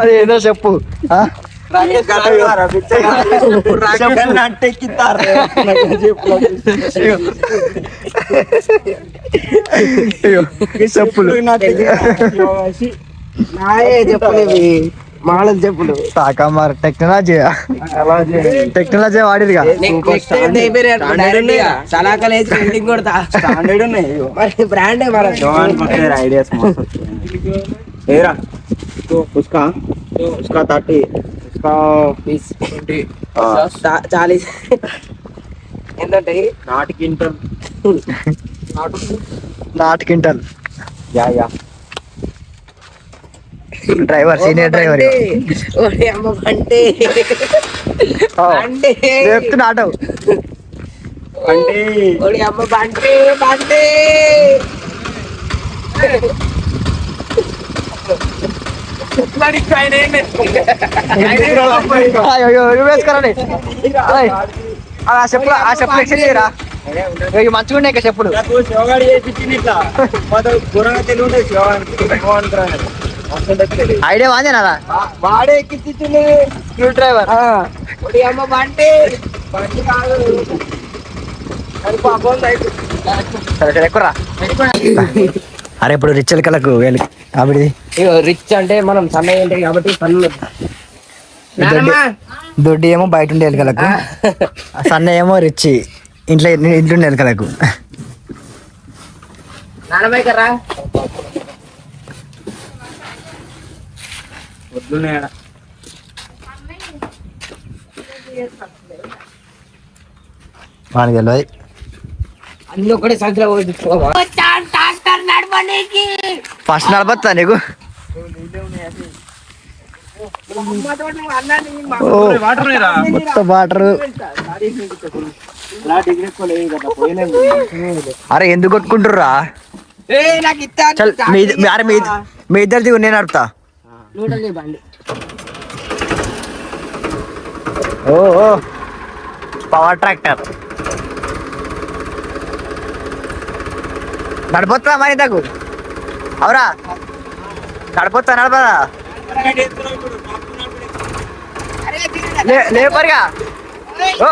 అది ఏదో చెప్పు చెప్పులు నాయే చెప్పులేవి మాడల్ చెప్పుడు తాకా టెక్నాలజీ. టెక్నాలజీ వాడిదిగా. స్టాండర్డ్ ఉన్నాయి? మరి ఐడియాస్ ఉస్కా ఉస్కా థర్టీ. చాలీస్. ఏంటంటే? నాటు క్వింటల్ క్వింటల్ యా యా. డ్రైవర్ సీనియర్ డ్రైవర్ అంటే ఓడి అమ్మ బండి. అయ్యో వేసుకోరండి. ఆ చెప్పులు ఆ చెప్పులు ఎక్సెప్ట్ చేయరా? ఇవి మంచిగా ఉన్నాయి ఇంకా చెప్పులు. నాకు శివగాడి ఐడియా వాందేనా వాడే ఎక్కించింది స్క్రూ డ్రైవర్. అమ్మ బండి. బండి కాదు. సరే అరే ఇప్పుడు రిచల్ కలకు వెళ్ళి ఆవిడ ఇగో రిచ్ అంటే మనం సన్నగా ఉంటాయి కాబట్టి పన్ను దొడ్డి ఏమో బయట ఉండే ఎలకలకు. సన్న ఏమో రిచ్. ఇంట్లో ఇంట్లో ఉండే ఎలకలకు. కర్రా వద్దున్నాయన వానికి తెలియదు అన్ని ఒకటే సంఖ్యలో పోయి ఫస్ట్ నడపచ్చా నీకు. ఓ, మొత్తం వాటర్. అరే ఎందుకు కొట్టుకుంటుర్రా? మీ ఇద్దరిది నేను నడుపుతా. నూటలు బండి ఓ ఓ పవర్ ట్రాక్టర్ నడిపోతా మరి తగు అవురా నడిపోతా నడపదా లే- లేపరిగా ఓ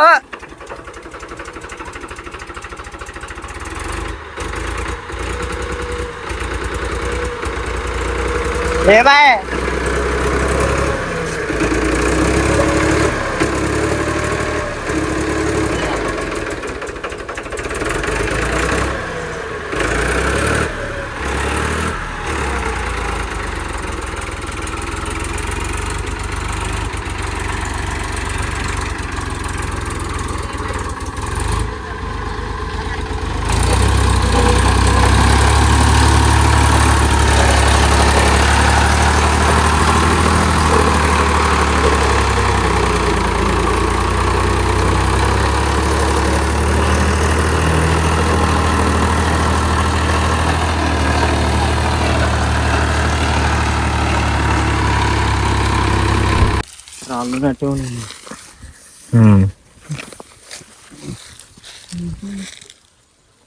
ఉమ్.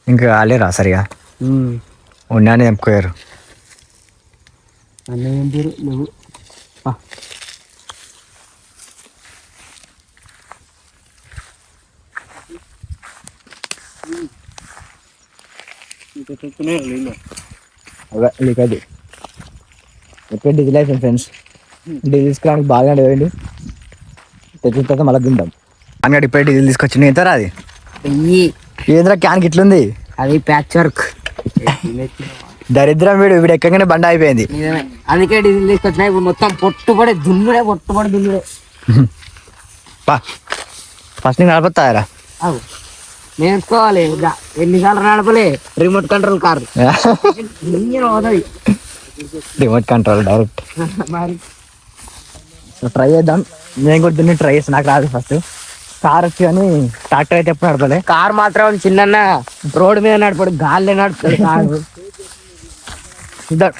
ఇంకా కాలేరా సరిగా? ఉన్నాను చెప్పుకోయారు నువ్వు. అది ఎప్పుడు డీజిల్ ఫ్రెండ్స్? డీజిల్ తీసుకోవడానికి బాగా పోయిండు తెచ్చిన తర్వాత మళ్ళీ తింటాం అంగడి ఇప్పుడే డీజిల్ తీసుకొచ్చి ఎంతరా అది వెయ్యి. ఏంద్రా క్యాన్ ఇట్లుంది అది ప్యాచ్ వర్క్. దరిద్రం వీడు. వీడు ఎక్కగానే బండ అయిపోయింది నిజమే. అందుకే డీజిల్ తీసుకొచ్చినా ఇప్పుడు మొత్తం పొట్టుపడే దున్నుడే పొట్టుపడి దున్నుడే. పా. ఫస్ట్ నేను నడపతారా అవు. నేర్చుకోవాలి. ఇక ఎన్నిసార్లు నడపలే? Remote control car. ఇంజన్ పోతుంది రిమోట్ కంట్రోల్ డైరెక్ట్. మరి. ట్రై చేద్దాం. నేను కూడా దీన్ని ట్రై చేస్తాను నాకు రాదు ఫస్ట్ కార్ వచ్చి కానీ ట్రాక్టర్ అయితే ఎప్పుడు నడపలే. కార్ మాత్రం చిన్న రోడ్డు మీద నడపడు గాల్లో నడుపుతాడు కారు.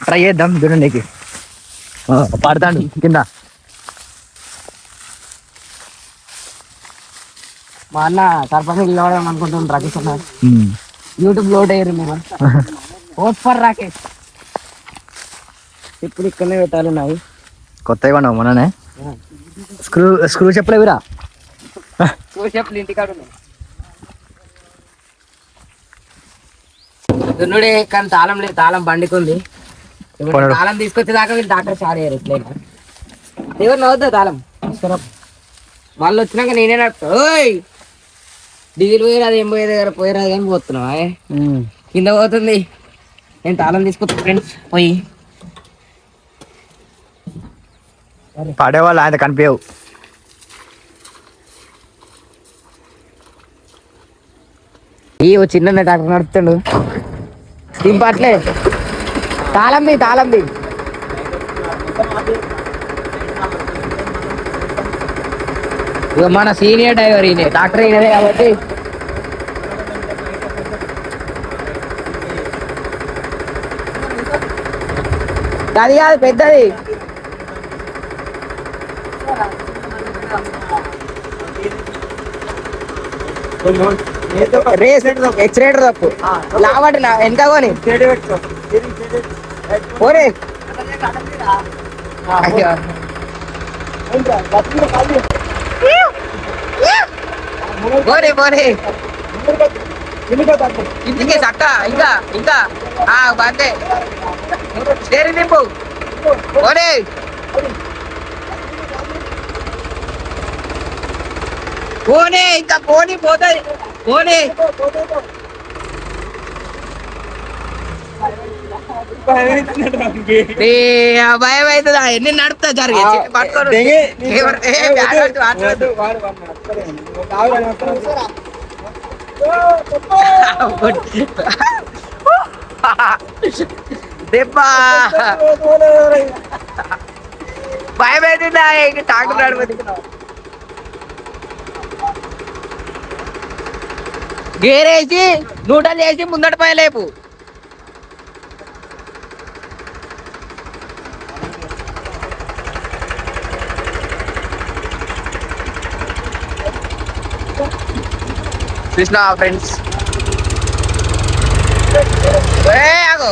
ట్రై చేద్దాం దున్నునికి పడతాడు కింద. మా అన్న సర్పంచ్ నిలవడం అనుకుంటున్నాను రాకేష్ అన్న. యూట్యూబ్ లోడ్ అయ్యారు మేము ఓట్ ఫర్ రాకేష్. ఇప్పుడు ఇక్కడనే పెట్టాలి నాయి. కొత్తగా కొన్నావు మొన్ననే? స్క్రూ స్క్రూ చెప్పలేవిరా చూసేప్పుడు ఇంటికాడ ఉన్నాయి దున్నుడే కానీ తాళం లేదు తాళం బండికి ఉంది ఇప్పుడు పోనడు. తాళం తీసుకొచ్చేదాకా వీళ్ళు డాక్టర్ స్టార్ట్ అయ్యారు ఎట్లయినా. ఎవరు నవ్వుతా తాళం. వాళ్ళు వచ్చినాక నేనే నడుపుతా. ఓయ్! డీజిల్ పోయిరాదు ఏం పోయేది కదా పోయిరాదు కానీ పోతున్నావా? కింద పోతుంది. నేను తాళం తీసుకొస్తా ఫ్రెండ్స్ పోయి. పడేవాళ్ళు ఆయన కనిపించవు. ఈ ఓ చిన్న డాక్టర్ నడుపుతాడు. దింపట్లే తాళం ది ఇక మన సీనియర్ డ్రైవర్ ఈయన. డాక్టర్ ఈయనదే కాబట్టి. అది కాదు పెద్దది. రేస్ ఎక్స్రేటర్ తప్పు లావటి వెనక కొని? అయ్యో. పోనీ పోనీ. ఇంకే చక్క ఇంకా ఇంకా. ఆ బాందే స్టేరింగ్ నింపు. పోనీ. పోనీ ఇంకా పోనీ పోతుంది పోనీ ఏ, ఆ భయం అవుతుందా ఎన్ని నడుపుతా జరిగే పట్టుకోరు ఎవరు- ఏ, బ్యాగ్ పట్టు, మాట్లాడొద్దు. దెబ్బా భయం అవుతుందా ఇంక టాక్టర్ గేరేసి నూటలు వేసి ముందట పై లేపు. కృష్ణ ఫ్రెండ్స్ ఆగో.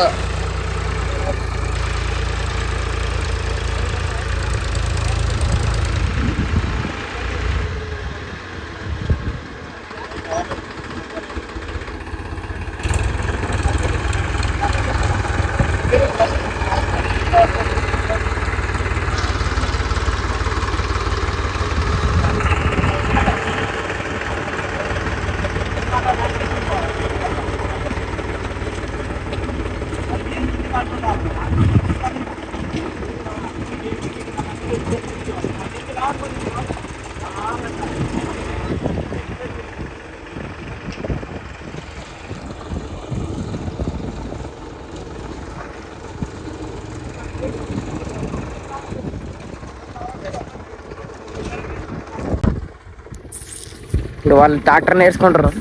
ఇప్పుడు వాళ్ళు ట్రాక్టర్ నేర్చుకుంటారు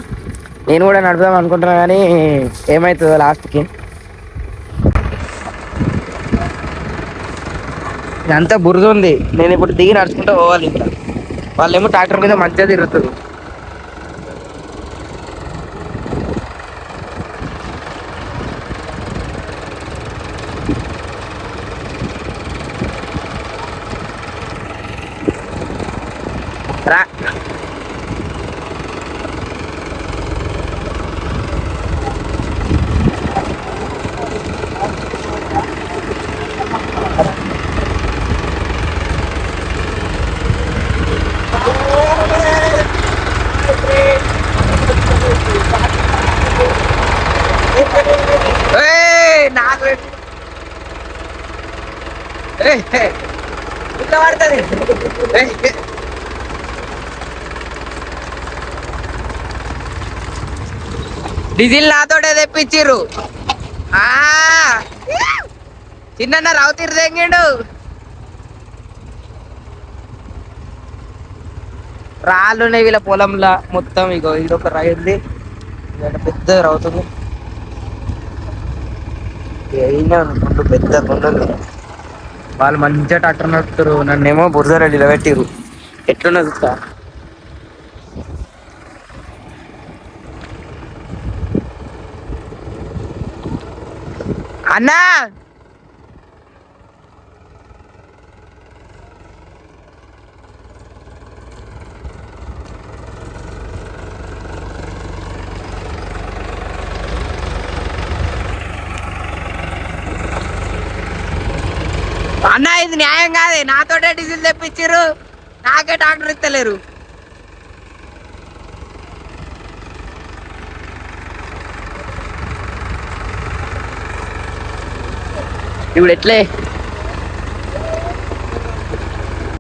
నేను కూడా నడుపుదాం అనుకుంటున్నా కానీ ఏమవుతుందో లాస్ట్కి ఇదంతా బురద ఉంది. నేను ఇప్పుడు దిగి నడుచుకుంటూ పోవాలి ఇంకా. వాళ్ళేమో ట్రాక్టర్ మీద మంచిగా తిరుగుతుంది ఇట్లా పడుతుంది డీజిల్ నాతోటే తెప్పించిర్రు. ఆ, చిన్న రావుతీరు తెంగిండు. రాళ్ళు ఉన్నాయి వీళ్ళ పొలంలో. మొత్తం ఇగో ఇది ఒక రైతుంది పెద్ద రావుతుంది అయినా రెండు పెద్ద కొండలు వాళ్ళు మంచిగా ట్రాక్టర్ నడుపుతారు. నన్నేమో బురద నిలబెట్టిరు ఎట్లున్నా చూస్తా. అన్నా! అన్న ఇది న్యాయం కాదే. నాతోటే డీజిల్ తెప్పించారు నాకే డాక్టర్ ఇస్తలేరు. ఇప్పుడు ఎట్లే?